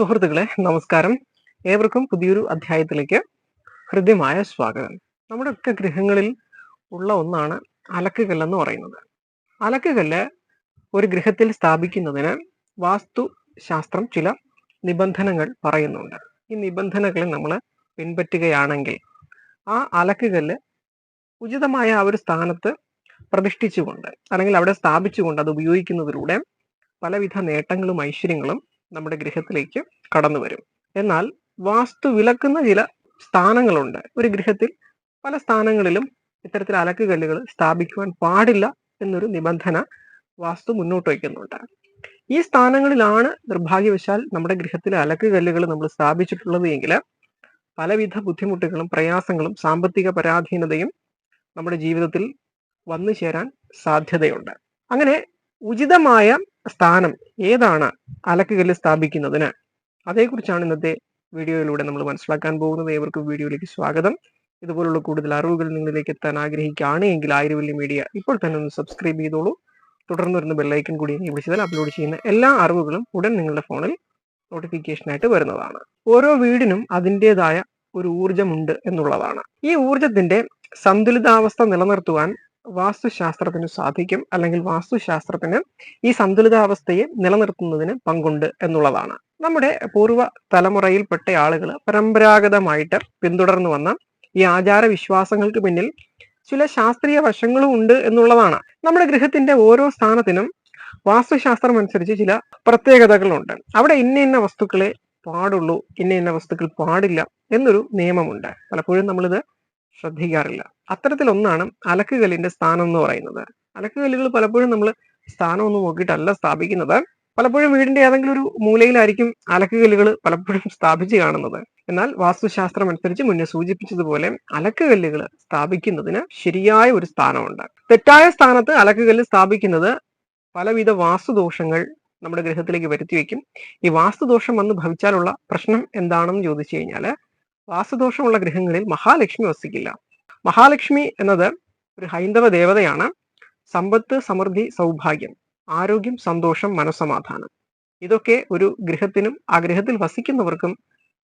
സുഹൃത്തുക്കളെ നമസ്കാരം. ഏവർക്കും പുതിയൊരു അധ്യായത്തിലേക്ക് ഹൃദ്യമായ സ്വാഗതം. നമ്മുടെ ഒക്കെ ഗൃഹങ്ങളിൽ ഉള്ള ഒന്നാണ് അലക്കുകല്ല് എന്ന് പറയുന്നത്. അലക്കുകല്ല് ഒരു ഗൃഹത്തിൽ സ്ഥാപിക്കുന്നതിന് വാസ്തു ശാസ്ത്രം ചില നിബന്ധനകൾ പറയുന്നുണ്ട്. ഈ നിബന്ധനകളെ നമ്മൾ പിൻപറ്റുകയാണെങ്കിൽ ആ അലക്കുകല്ല് ഉചിതമായ ആ ഒരു സ്ഥാനത്ത് പ്രതിഷ്ഠിച്ചുകൊണ്ട് അല്ലെങ്കിൽ അവിടെ സ്ഥാപിച്ചുകൊണ്ട് അത് ഉപയോഗിക്കുന്നതിലൂടെ പലവിധ നേട്ടങ്ങളും ഐശ്വര്യങ്ങളും നമ്മുടെ ഗൃഹത്തിലേക്ക് കടന്നു വരും എന്നാൽ വാസ്തു വിലക്കുന്ന ചില സ്ഥാനങ്ങളുണ്ട്. ഒരു ഗൃഹത്തിൽ പല സ്ഥാനങ്ങളിലും ഇത്തരത്തിൽ അലക്കുകല്ലുകൾ സ്ഥാപിക്കുവാൻ പാടില്ല എന്നൊരു നിബന്ധന വാസ്തു മുന്നോട്ട് വയ്ക്കുന്നുണ്ട്. ഈ സ്ഥാനങ്ങളിലാണ് നിർഭാഗ്യവശാൽ നമ്മുടെ ഗൃഹത്തിലെ അലക്കുകല്ലുകൾ നമ്മൾ സ്ഥാപിച്ചിട്ടുള്ളത് എങ്കിൽ പലവിധ ബുദ്ധിമുട്ടുകളും പ്രയാസങ്ങളും സാമ്പത്തിക പരാധീനതയും നമ്മുടെ ജീവിതത്തിൽ വന്നു ചേരാൻ സാധ്യതയുണ്ട്. അങ്ങനെ ഉചിതമായ സ്ഥാനം ഏതാണ് അലക്കുകല്ല് സ്ഥാപിക്കുന്നതിന്? അതേക്കുറിച്ചാണ് ഇന്നത്തെ വീഡിയോയിലൂടെ നമ്മൾ മനസ്സിലാക്കാൻ പോകുന്നത്. ഏവർക്കും വീഡിയോയിലേക്ക് സ്വാഗതം. ഇതുപോലുള്ള കൂടുതൽ അറിവുകൾ നിങ്ങളിലേക്ക് എത്താൻ ആഗ്രഹിക്കുകയാണ് എങ്കിൽ ആയിരവല്ലി മീഡിയ ഇപ്പോൾ തന്നെ ഒന്ന് സബ്സ്ക്രൈബ് ചെയ്തോളൂ. തുടർന്ന് വരുന്ന ബെല്ലൈക്കൺ കൂടി വിളിച്ചതിൽ അപ്ലോഡ് ചെയ്യുന്ന എല്ലാ അറിവുകളും ഉടൻ നിങ്ങളുടെ ഫോണിൽ നോട്ടിഫിക്കേഷനായിട്ട് വരുന്നതാണ്. ഓരോ വീടിനും അതിന്റെതായ ഒരു ഊർജമുണ്ട് എന്നുള്ളതാണ്. ഈ ഊർജത്തിന്റെ സന്തുലിതാവസ്ഥ നിലനിർത്തുവാൻ വാസ്തുശാസ്ത്രത്തിന് സാധിക്കും അല്ലെങ്കിൽ വാസ്തുശാസ്ത്രത്തിന് ഈ സന്തുലിതാവസ്ഥയെ നിലനിർത്തുന്നതിന് പങ്കുണ്ട് എന്നുള്ളതാണ്. നമ്മുടെ പൂർവ തലമുറയിൽപ്പെട്ട ആളുകൾ പരമ്പരാഗതമായിട്ട് പിന്തുടർന്നു വന്ന ഈ ആചാര വിശ്വാസങ്ങൾക്ക് പിന്നിൽ ചില ശാസ്ത്രീയ വശങ്ങളും ഉണ്ട് എന്നുള്ളതാണ്. നമ്മുടെ ഗൃഹത്തിന്റെ ഓരോ സ്ഥാനത്തിനും വാസ്തുശാസ്ത്രം അനുസരിച്ച് ചില പ്രത്യേകതകളുണ്ട്. അവിടെ ഇന്ന ഇന്ന വസ്തുക്കളെ പാടുള്ളൂ ഇന്ന ഇന്ന വസ്തുക്കൾ പാടില്ല എന്നൊരു നിയമമുണ്ട്. പലപ്പോഴും നമ്മളിത് ശ്രദ്ധിക്കാറില്ല. അത്തരത്തിലൊന്നാണ് അലക്കുകല്ലിന്റെ സ്ഥാനം എന്ന് പറയുന്നത്. അലക്കുകല്ലുകൾ പലപ്പോഴും നമ്മൾ സ്ഥാനം ഒന്നും നോക്കിയിട്ടല്ല സ്ഥാപിക്കുന്നത്. പലപ്പോഴും വീടിന്റെ ഏതെങ്കിലും ഒരു മൂലയിലായിരിക്കും അലക്കുകല്ലുകൾ പലപ്പോഴും സ്ഥാപിച്ചു കാണുന്നത്. എന്നാൽ വാസ്തുശാസ്ത്രം അനുസരിച്ച് മുന്നേ സൂചിപ്പിച്ചതുപോലെ അലക്കുകല്ലുകൾ സ്ഥാപിക്കുന്നതിന് ശരിയായ ഒരു സ്ഥാനമുണ്ട്. തെറ്റായ സ്ഥാനത്ത് അലക്കുകല്ല് സ്ഥാപിക്കുന്നത് പലവിധ വാസ്തുദോഷങ്ങൾ നമ്മുടെ ഗൃഹത്തിലേക്ക് വരുത്തി വെക്കും ഈ വാസ്തുദോഷം വന്ന് ഭവിച്ചാലുള്ള പ്രശ്നം എന്താണെന്ന് ചോദിച്ചു കഴിഞ്ഞാൽ വാസ്തുദോഷമുള്ള ഗൃഹങ്ങളിൽ മഹാലക്ഷ്മി വസിക്കില്ല. മഹാലക്ഷ്മി എന്നത് ഒരു ഹൈന്ദവ ദേവതയാണ്. സമ്പത്ത് സമൃദ്ധി സൗഭാഗ്യം ആരോഗ്യം സന്തോഷം മനസ്സമാധാനം. ഇതൊക്കെ ഒരു ഗൃഹത്തിനും ആ ഗൃഹത്തിൽ വസിക്കുന്നവർക്കും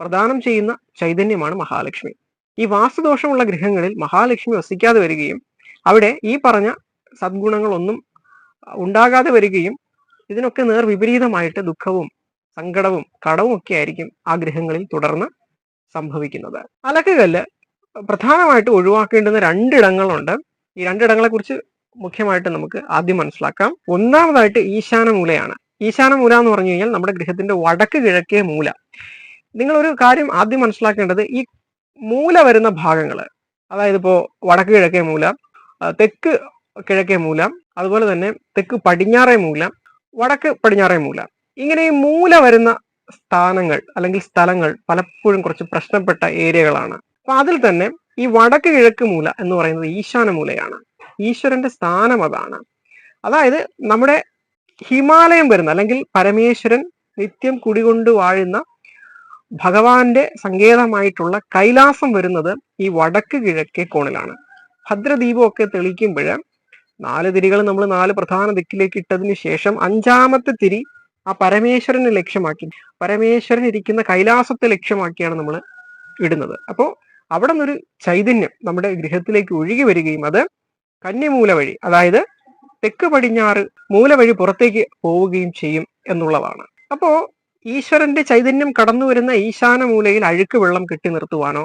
പ്രദാനം ചെയ്യുന്ന ചൈതന്യമാണ് മഹാലക്ഷ്മി. ഈ വാസ്തുദോഷമുള്ള ഗൃഹങ്ങളിൽ മഹാലക്ഷ്മി വസിക്കാതെ വരികയും അവിടെ ഈ പറഞ്ഞ സദ്ഗുണങ്ങളൊന്നും ഉണ്ടാകാതെ വരികയും ഇതിനൊക്കെ നേർ വിപരീതമായിട്ട് ദുഃഖവും സങ്കടവും കടവും ഒക്കെ ആയിരിക്കും ആ ഗൃഹങ്ങളിൽ തുടർന്ന് സംഭവിക്കുന്നത്. അലക്കുകല്ല് പ്രധാനമായിട്ട് ഒഴിവാക്കേണ്ടുന്ന രണ്ടിടങ്ങളുണ്ട്. ഈ രണ്ടിടങ്ങളെ കുറിച്ച് മുഖ്യമായിട്ട് നമുക്ക് ആദ്യം മനസ്സിലാക്കാം. ഒന്നാമതായിട്ട് ഈശാന മൂലയാണ് ഈശാന മൂല എന്ന് പറഞ്ഞു കഴിഞ്ഞാൽ നമ്മുടെ ഗൃഹത്തിന്റെ വടക്ക് കിഴക്കേ മൂല. നിങ്ങളൊരു കാര്യം ആദ്യം മനസ്സിലാക്കേണ്ടത് ഈ മൂല വരുന്ന ഭാഗങ്ങൾ അതായത് ഇപ്പോൾ വടക്ക് കിഴക്കേ മൂല തെക്ക് കിഴക്കേ മൂല അതുപോലെ തന്നെ തെക്ക് പടിഞ്ഞാറേ മൂല വടക്ക് പടിഞ്ഞാറേ മൂല. ഇങ്ങനെ ഈ മൂല വരുന്ന സ്ഥാനങ്ങൾ അല്ലെങ്കിൽ സ്ഥലങ്ങൾ പലപ്പോഴും കുറച്ച് പ്രശ്നപ്പെട്ട ഏരിയകളാണ്. അപ്പൊ അതിൽ തന്നെ ഈ വടക്ക് കിഴക്ക് മൂല എന്ന് പറയുന്നത് ഈശാന മൂലയാണ്. ഈശ്വരന്റെ സ്ഥാനം അതാണ്. അതായത് നമ്മുടെ ഹിമാലയം വരുന്ന അല്ലെങ്കിൽ പരമേശ്വരൻ നിത്യം കുടികൊണ്ട് വാഴുന്ന ഭഗവാന്റെ സങ്കേതമായിട്ടുള്ള കൈലാസം വരുന്നത് ഈ വടക്ക് കിഴക്കേ കോണിലാണ്. ഭദ്രദീപമൊക്കെ തെളിക്കുമ്പോൾ നാല് തിരികൾ നമ്മൾ നാല് പ്രധാന ദിക്കിലേക്ക് ഇട്ടതിന് ശേഷം അഞ്ചാമത്തെ തിരി ആ പരമേശ്വരനെ ലക്ഷ്യമാക്കി. പരമേശ്വരൻ ഇരിക്കുന്ന കൈലാസത്തെ ലക്ഷ്യമാക്കിയാണ് നമ്മൾ ഇടുന്നത്. അപ്പോൾ അവിടെ നിന്നൊരു ചൈതന്യം നമ്മുടെ ഗൃഹത്തിലേക്ക് ഒഴുകി വരികയും അത് കന്യമൂല വഴി അതായത് തെക്ക് പടിഞ്ഞാറ് മൂല വഴി പുറത്തേക്ക് പോവുകയും ചെയ്യും എന്നുള്ളതാണ്. അപ്പോ ഈശ്വരന്റെ ചൈതന്യം കടന്നു വരുന്ന ഈശാന മൂലയിൽ അഴുക്ക് വെള്ളം കെട്ടി നിർത്തുവാനോ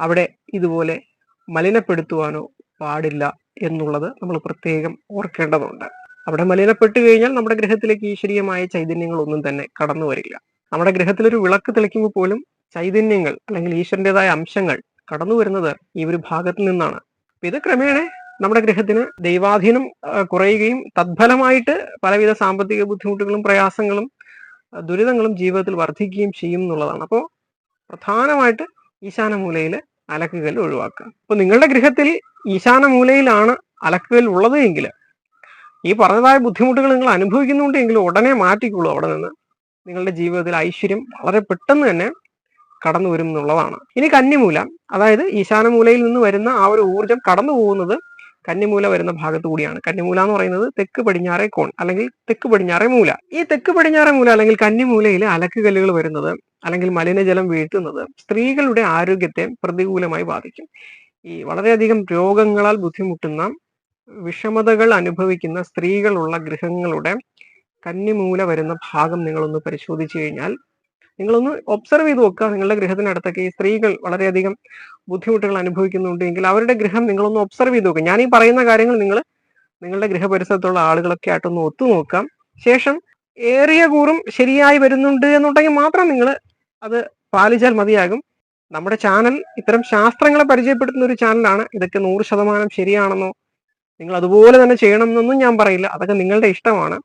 അവിടെ ഇതുപോലെ മലിനപ്പെടുത്തുവാനോ പാടില്ല എന്നുള്ളത് നമ്മൾ പ്രത്യേകം ഓർക്കേണ്ടതുണ്ട്. അവിടെ മലിനപ്പെട്ടു കഴിഞ്ഞാൽ നമ്മുടെ ഗ്രഹത്തിലേക്ക് ഈശ്വരീയമായ ചൈതന്യങ്ങളൊന്നും തന്നെ കടന്നു വരില്ല. നമ്മുടെ ഗ്രഹത്തിലൊരു വിളക്ക് തെളിക്കുമ്പോൾ പോലും ചൈതന്യങ്ങൾ അല്ലെങ്കിൽ ഈശ്വരന്റെതായ അംശങ്ങൾ കടന്നു വരുന്നത് ഈ ഒരു ഭാഗത്തു നിന്നാണ്. ഇത് ക്രമേണ നമ്മുടെ ഗ്രഹത്തിന് ദൈവാധീനം കുറയുകയും തത്ഫലമായിട്ട് പലവിധ സാമ്പത്തിക ബുദ്ധിമുട്ടുകളും പ്രയാസങ്ങളും ദുരിതങ്ങളും ജീവിതത്തിൽ വർദ്ധിക്കുകയും ചെയ്യും എന്നുള്ളതാണ്. അപ്പോൾ പ്രധാനമായിട്ട് ഈശാന മൂലയിൽ അലക്കുകൽ ഒഴിവാക്കുക. അപ്പൊ നിങ്ങളുടെ ഗൃഹത്തിൽ ഈശാന മൂലയിലാണ് അലക്കുകൽ ഉള്ളത് എങ്കിൽ ഈ പറഞ്ഞതായ ബുദ്ധിമുട്ടുകൾ നിങ്ങൾ അനുഭവിക്കുന്നുണ്ട് എങ്കിൽ ഉടനെ മാറ്റിക്കോളൂ അവിടെ നിന്ന്. നിങ്ങളുടെ ജീവിതത്തിൽ ഐശ്വര്യം വളരെ പെട്ടെന്ന് തന്നെ കടന്നു വരും എന്നുള്ളതാണ്. ഇനി കന്നിമൂല അതായത് ഈശാനമൂലയിൽ നിന്ന് വരുന്ന ആ ഒരു ഊർജം കടന്നു പോകുന്നത് കന്നിമൂല വരുന്ന ഭാഗത്തു കൂടിയാണ്. കന്നിമൂല എന്ന് പറയുന്നത് തെക്ക് പടിഞ്ഞാറേ കോൺ അല്ലെങ്കിൽ തെക്ക് പടിഞ്ഞാറേ മൂല. ഈ തെക്ക് പടിഞ്ഞാറേ മൂല അല്ലെങ്കിൽ കന്നിമൂലയിൽ അലക്കുകല്ലുകൾ വരുന്നത് അല്ലെങ്കിൽ മലിനജലം വീഴ്ത്തുന്നത് സ്ത്രീകളുടെ ആരോഗ്യത്തെ പ്രതികൂലമായി ബാധിക്കും. ഈ വളരെയധികം രോഗങ്ങളാൽ ബുദ്ധിമുട്ടുന്ന വിഷമതകൾ അനുഭവിക്കുന്ന സ്ത്രീകളുള്ള ഗൃഹങ്ങളുടെ കന്നിമൂല വരുന്ന ഭാഗം നിങ്ങളൊന്ന് പരിശോധിച്ചു കഴിഞ്ഞാൽ നിങ്ങളൊന്ന് ഒബ്സർവ് ചെയ്ത് നോക്കുക. നിങ്ങളുടെ ഗൃഹത്തിനടുത്തൊക്കെ ഈ സ്ത്രീകൾ വളരെയധികം ബുദ്ധിമുട്ടുകൾ അനുഭവിക്കുന്നുണ്ടെങ്കിൽ അവരുടെ ഗൃഹം നിങ്ങളൊന്ന് ഒബ്സർവ് ചെയ്ത് നോക്കുക ഞാൻ ഈ പറയുന്ന കാര്യങ്ങൾ നിങ്ങൾ നിങ്ങളുടെ ഗൃഹപരിസരത്തുള്ള ആളുകളൊക്കെ ആയിട്ടൊന്ന് ഒത്തു നോക്കാം. ശേഷം ഏറിയ കൂറും ശരിയായി വരുന്നുണ്ട് എന്നുണ്ടെങ്കിൽ മാത്രം നിങ്ങൾ അത് പാലിച്ചാൽ മതിയാകും. നമ്മുടെ ചാനൽ ഇത്തരം ശാസ്ത്രങ്ങളെ പരിചയപ്പെടുത്തുന്ന ഒരു ചാനലാണ് ഇതൊക്കെ നൂറ് ശതമാനം ശരിയാണെന്നോ നിങ്ങൾ അതുപോലെ തന്നെ ചെയ്യണമെന്നൊന്നും ഞാൻ പറയില്ല. അതൊക്കെ നിങ്ങളുടെ ഇഷ്ടമാണ്.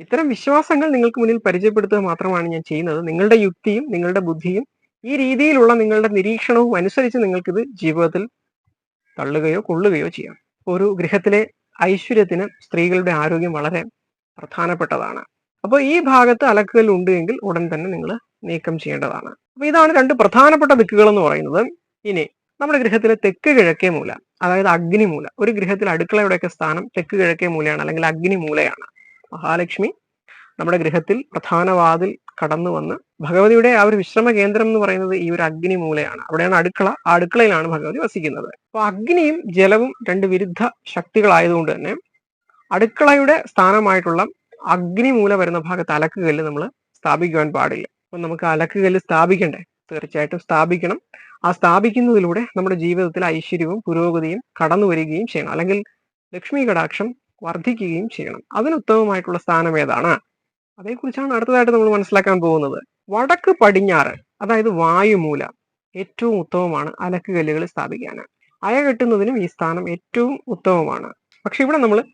ഇത്തരം വിശ്വാസങ്ങൾ നിങ്ങൾക്ക് മുന്നിൽ പരിചയപ്പെടുത്തുക മാത്രമാണ് ഞാൻ ചെയ്യുന്നത്. നിങ്ങളുടെ യുക്തിയും നിങ്ങളുടെ ബുദ്ധിയും ഈ രീതിയിലുള്ള നിങ്ങളുടെ നിരീക്ഷണവും അനുസരിച്ച് നിങ്ങൾക്കിത് ജീവിതത്തിൽ തള്ളുകയോ കൊള്ളുകയോ ചെയ്യാം. ഒരു ഗൃഹത്തിലെ ഐശ്വര്യത്തിന് സ്ത്രീകളുടെ ആരോഗ്യം വളരെ പ്രധാനപ്പെട്ടതാണ്. അപ്പോൾ ഈ ഭാഗത്ത് അലക്കുകൾ ഉണ്ട് എങ്കിൽ ഉടൻ തന്നെ നിങ്ങൾ നീക്കം ചെയ്യേണ്ടതാണ്. അപ്പൊ ഇതാണ് രണ്ട് പ്രധാനപ്പെട്ട ദിക്കുകൾ എന്ന് പറയുന്നത്. ഇനി നമ്മുടെ ഗൃഹത്തിലെ തെക്ക് കിഴക്കേ മൂല അതായത് അഗ്നിമൂല. ഒരു ഗൃഹത്തിൽ അടുക്കളയുടെയൊക്കെ സ്ഥാനം തെക്ക് കിഴക്കേ മൂലയാണ് അല്ലെങ്കിൽ അഗ്നിമൂലയാണ്. മഹാലക്ഷ്മി നമ്മുടെ ഗൃഹത്തിൽ പ്രധാന വാതിൽ കടന്നു വന്ന് ഭഗവതിയുടെ ആ ഒരു വിശ്രമ കേന്ദ്രം എന്ന് പറയുന്നത് ഈ ഒരു അഗ്നി മൂലയാണ്. അവിടെയാണ് അടുക്കള. ആ അടുക്കളയിലാണ് ഭഗവതി വസിക്കുന്നത്. അപ്പൊ അഗ്നിയും ജലവും രണ്ട് വിരുദ്ധ ശക്തികളായതുകൊണ്ട് തന്നെ അടുക്കളയുടെ സ്ഥാനമായിട്ടുള്ള അഗ്നി മൂല വരുന്ന ഭാഗത്ത് അലക്കുകല്ല് നമ്മൾ സ്ഥാപിക്കുവാൻ പാടില്ല. അപ്പൊ നമുക്ക് അലക്കുകല്ല് സ്ഥാപിക്കണ്ടേ? തീർച്ചയായിട്ടും സ്ഥാപിക്കണം. ആ സ്ഥാപിക്കുന്നതിലൂടെ നമ്മുടെ ജീവിതത്തിൽ ഐശ്വര്യവും പുരോഗതിയും കടന്നു വരികയും ചെയ്യണം. അല്ലെങ്കിൽ ലക്ഷ്മി കടാക്ഷം വർദ്ധിക്കുകയും ചെയ്യണം. അതിനുത്തമമായിട്ടുള്ള സ്ഥാനം ഏതാണ്? അതേക്കുറിച്ചാണ് അടുത്തതായിട്ട് നമ്മൾ മനസ്സിലാക്കാൻ പോകുന്നത്. വടക്ക് പടിഞ്ഞാറ് അതായത് വായുമൂല ഏറ്റവും ഉത്തമമാണ് അലക്കുകല്ലുകൾ സ്ഥാപിക്കാൻ അയ കെട്ടുന്നതിനും ഈ സ്ഥാനം ഏറ്റവും ഉത്തമമാണ്. പക്ഷെ ഇവിടെ നമ്മൾ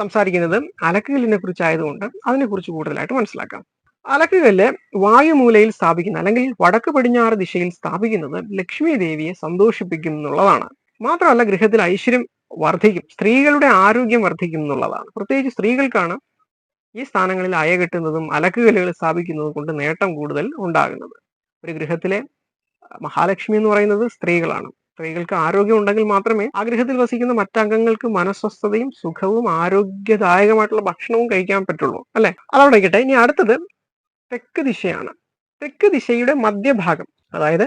സംസാരിക്കുന്നത് അലക്കുകല്ലിനെ കുറിച്ചായതുകൊണ്ട് അതിനെക്കുറിച്ച് കൂടുതലായിട്ട് മനസ്സിലാക്കാം. അലക്കുകല്ല് വായുമൂലയിൽ സ്ഥാപിക്കുന്ന അല്ലെങ്കിൽ വടക്ക് പടിഞ്ഞാറ് ദിശയിൽ സ്ഥാപിക്കുന്നത് ലക്ഷ്മി ദേവിയെ സന്തോഷിപ്പിക്കും എന്നുള്ളതാണ് മാത്രമല്ല ഗൃഹത്തിൽ ഐശ്വര്യം വർദ്ധിക്കും. സ്ത്രീകളുടെ ആരോഗ്യം വർദ്ധിക്കും എന്നുള്ളതാണ്. പ്രത്യേകിച്ച് സ്ത്രീകൾക്കാണ് ഈ സ്ഥാനങ്ങളിൽ അയ കെട്ടുന്നതും അലക്കുകല്ലുകൾ സ്ഥാപിക്കുന്നതും കൊണ്ട് നേട്ടം കൂടുതൽ ഉണ്ടാകുന്നത്. ഒരു ഗൃഹത്തിലെ മഹാലക്ഷ്മി എന്ന് പറയുന്നത് സ്ത്രീകളാണ്. സ്ത്രീകൾക്ക് ആരോഗ്യം ഉണ്ടെങ്കിൽ മാത്രമേ ആ ഗൃഹത്തിൽ വസിക്കുന്ന മറ്റംഗങ്ങൾക്ക് മനസ്വസ്ഥതയും സുഖവും ആരോഗ്യദായകമായിട്ടുള്ള ഭക്ഷണവും കഴിക്കാൻ പറ്റുള്ളൂ. അല്ലെ? അതവിടെ ഇരിക്കട്ടെ ഇനി അടുത്തത് തെക്ക് ദിശയാണ്. തെക്ക് ദിശയുടെ മധ്യഭാഗം. അതായത്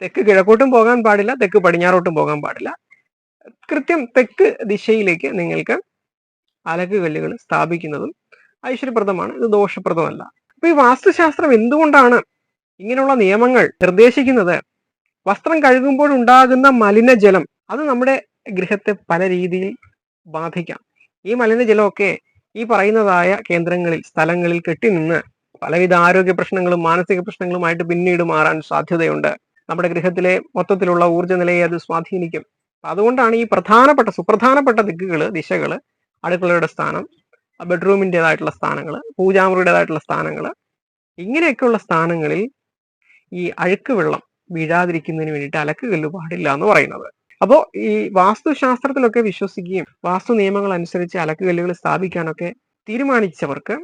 തെക്ക് കിഴക്കോട്ടും പോകാൻ പാടില്ല തെക്ക് പടിഞ്ഞാറോട്ടും പോകാൻ പാടില്ല. കൃത്യം തെക്ക് ദിശയിലേക്ക് നിങ്ങൾക്ക് അലക്കുകല്ലുകൾ സ്ഥാപിക്കുന്നതും ഐശ്വര്യപ്രദമാണ്. ഇത് ദോഷപ്രദമല്ല. അപ്പൊ ഈ വാസ്തുശാസ്ത്രം എന്തുകൊണ്ടാണ് ഇങ്ങനെയുള്ള നിയമങ്ങൾ നിർദ്ദേശിക്കുന്നത്? വസ്ത്രം കഴുകുമ്പോൾ ഉണ്ടാകുന്ന മലിനജലം അത് നമ്മുടെ ഗൃഹത്തെ പല രീതിയിൽ ബാധിക്കാം. ഈ മലിനജലമൊക്കെ ഈ പറയുന്നതായ കേന്ദ്രങ്ങളിൽ സ്ഥലങ്ങളിൽ കെട്ടിനിന്ന് പലവിധ ആരോഗ്യ പ്രശ്നങ്ങളും മാനസിക പ്രശ്നങ്ങളുമായിട്ട് പിന്നീട് മാറാൻ സാധ്യതയുണ്ട്. നമ്മുടെ ഗൃഹത്തിലെ മൊത്തത്തിലുള്ള ഊർജ നിലയെ അത് സ്വാധീനിക്കും. അതുകൊണ്ടാണ് ഈ പ്രധാനപ്പെട്ട സുപ്രധാനപ്പെട്ട ദിക്കുകൾ ദിശകൾ അടുക്കളയുടെ സ്ഥാനം ബെഡ്റൂമിന്റെതായിട്ടുള്ള സ്ഥാനങ്ങൾ പൂജാമുറിയുടേതായിട്ടുള്ള സ്ഥാനങ്ങൾ ഇങ്ങനെയൊക്കെയുള്ള സ്ഥാനങ്ങളിൽ ഈ അഴുക്ക് വെള്ളം വീഴാതിരിക്കുന്നതിന് വേണ്ടിയിട്ട് അലക്കുകല്ല് പാടില്ല എന്ന് പറയുന്നത്. അപ്പോൾ ഈ വാസ്തുശാസ്ത്രത്തിലൊക്കെ വിശ്വസിക്കുകയും വാസ്തു നിയമങ്ങൾ അനുസരിച്ച് അലക്കുകല്ലുകൾ സ്ഥാപിക്കാനൊക്കെ തീരുമാനിച്ചവർക്ക്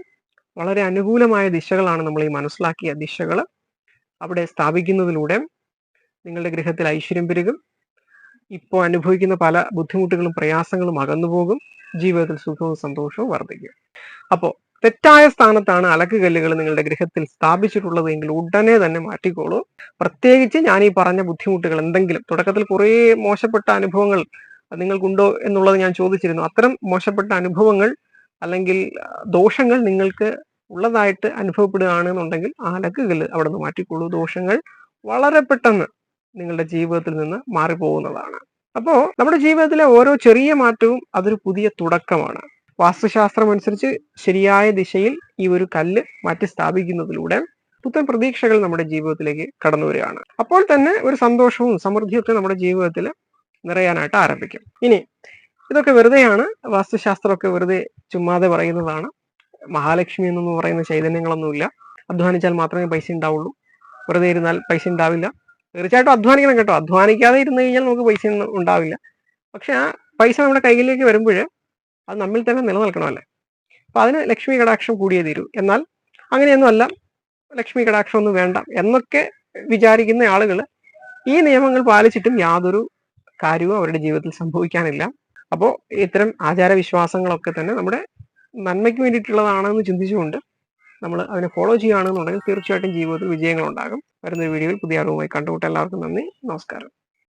വളരെ അനുകൂലമായ ദിശകളാണ് നമ്മൾ ഈ മനസ്സിലാക്കിയ ദിശകൾ അവിടെ സ്ഥാപിക്കുന്നതിലൂടെ നിങ്ങളുടെ ഗൃഹത്തിൽ ഐശ്വര്യം പെരുകും. ഇപ്പോൾ അനുഭവിക്കുന്ന പല ബുദ്ധിമുട്ടുകളും പ്രയാസങ്ങളും അകന്നുപോകും. ജീവിതത്തിൽ സുഖവും സന്തോഷവും വർദ്ധിക്കും. അപ്പോൾ തെറ്റായ സ്ഥാനത്താണ് അലക്കുകല്ലുകൾ നിങ്ങളുടെ ഗൃഹത്തിൽ സ്ഥാപിച്ചിട്ടുള്ളത് എങ്കിൽ ഉടനെ തന്നെ മാറ്റിക്കോളൂ. പ്രത്യേകിച്ച് ഞാൻ ഈ പറഞ്ഞ ബുദ്ധിമുട്ടുകൾ എന്തെങ്കിലും തുടക്കത്തിൽ കുറേ മോശപ്പെട്ട അനുഭവങ്ങൾ നിങ്ങൾക്കുണ്ടോ എന്നുള്ളത് ഞാൻ ചോദിച്ചിരുന്നു. അത്തരം മോശപ്പെട്ട അനുഭവങ്ങൾ അല്ലെങ്കിൽ ദോഷങ്ങൾ നിങ്ങൾക്ക് ഉള്ളതായിട്ട് അനുഭവപ്പെടുകയാണെന്നുണ്ടെങ്കിൽ ആ അലക്കുകല്ല് അവിടെ നിന്ന് മാറ്റിക്കോളൂ. ദോഷങ്ങൾ വളരെ പെട്ടെന്ന് നിങ്ങളുടെ ജീവിതത്തിൽ നിന്ന് മാറിപ്പോകുന്നതാണ്. അപ്പോൾ നമ്മുടെ ജീവിതത്തിലെ ഓരോ ചെറിയ മാറ്റവും അതൊരു പുതിയ തുടക്കമാണ്. വാസ്തുശാസ്ത്രം അനുസരിച്ച് ശരിയായ ദിശയിൽ ഈ ഒരു കല്ല് മാറ്റി സ്ഥാപിക്കുന്നതിലൂടെ പുത്തൻ പ്രതീക്ഷകൾ നമ്മുടെ ജീവിതത്തിലേക്ക് കടന്നു വരികയാണ്. അപ്പോൾ തന്നെ ഒരു സന്തോഷവും സമൃദ്ധിയും ഒക്കെ നമ്മുടെ ജീവിതത്തിൽ നിറയാനായിട്ട് ആരംഭിക്കും. ഇനി ഇതൊക്കെ വെറുതെയാണ് വാസ്തുശാസ്ത്രമൊക്കെ വെറുതെ ചുമ്മാതെ പറയുന്നതാണ്. മഹാലക്ഷ്മി എന്നൊന്നും പറയുന്ന ചൈതന്യങ്ങളൊന്നുമില്ല. അധ്വാനിച്ചാൽ മാത്രമേ പൈസ ഉണ്ടാവുള്ളൂ. വെറുതെ ഇരുന്നാൽ പൈസ ഉണ്ടാവില്ല. തീർച്ചയായിട്ടും അധ്വാനിക്കണം കേട്ടോ. അധ്വാനിക്കാതെ ഇരുന്ന് കഴിഞ്ഞാൽ നമുക്ക് പൈസ ഒന്നും ഉണ്ടാവില്ല. പക്ഷെ ആ പൈസ നമ്മുടെ കയ്യിലേക്ക് വരുമ്പോൾ അത് നമ്മിൽ തന്നെ നിലനിൽക്കണമല്ലേ? അപ്പൊ അതിന് ലക്ഷ്മി കടാക്ഷം കൂടിയേ തീരൂ. എന്നാൽ അങ്ങനെയൊന്നുമല്ല ലക്ഷ്മി കടാക്ഷം ഒന്നും വേണ്ട എന്നൊക്കെ വിചാരിക്കുന്ന ആളുകൾ ഈ നിയമങ്ങൾ പാലിച്ചിട്ടും യാതൊരു കാര്യവും അവരുടെ ജീവിതത്തിൽ സംഭവിക്കാനില്ല. അപ്പോൾ ഇത്തരം ആചാര ആചാരവിശ്വാസങ്ങളൊക്കെ തന്നെ നമ്മുടെ നന്മയ്ക്ക് വേണ്ടിയിട്ടുള്ളതാണെന്ന് ചിന്തിച്ചുകൊണ്ട് നമ്മൾ അതിനെ ഫോളോ ചെയ്യുകയാണെന്നുണ്ടെങ്കിൽ തീർച്ചയായിട്ടും ജീവിതത്തിൽ വിജയങ്ങൾ ഉണ്ടാകും വരുന്ന വീഡിയോയിൽ പുതിയ അറിവുമായി കണ്ടുമുട്ട എല്ലാവർക്കും നന്ദി. നമസ്കാരം.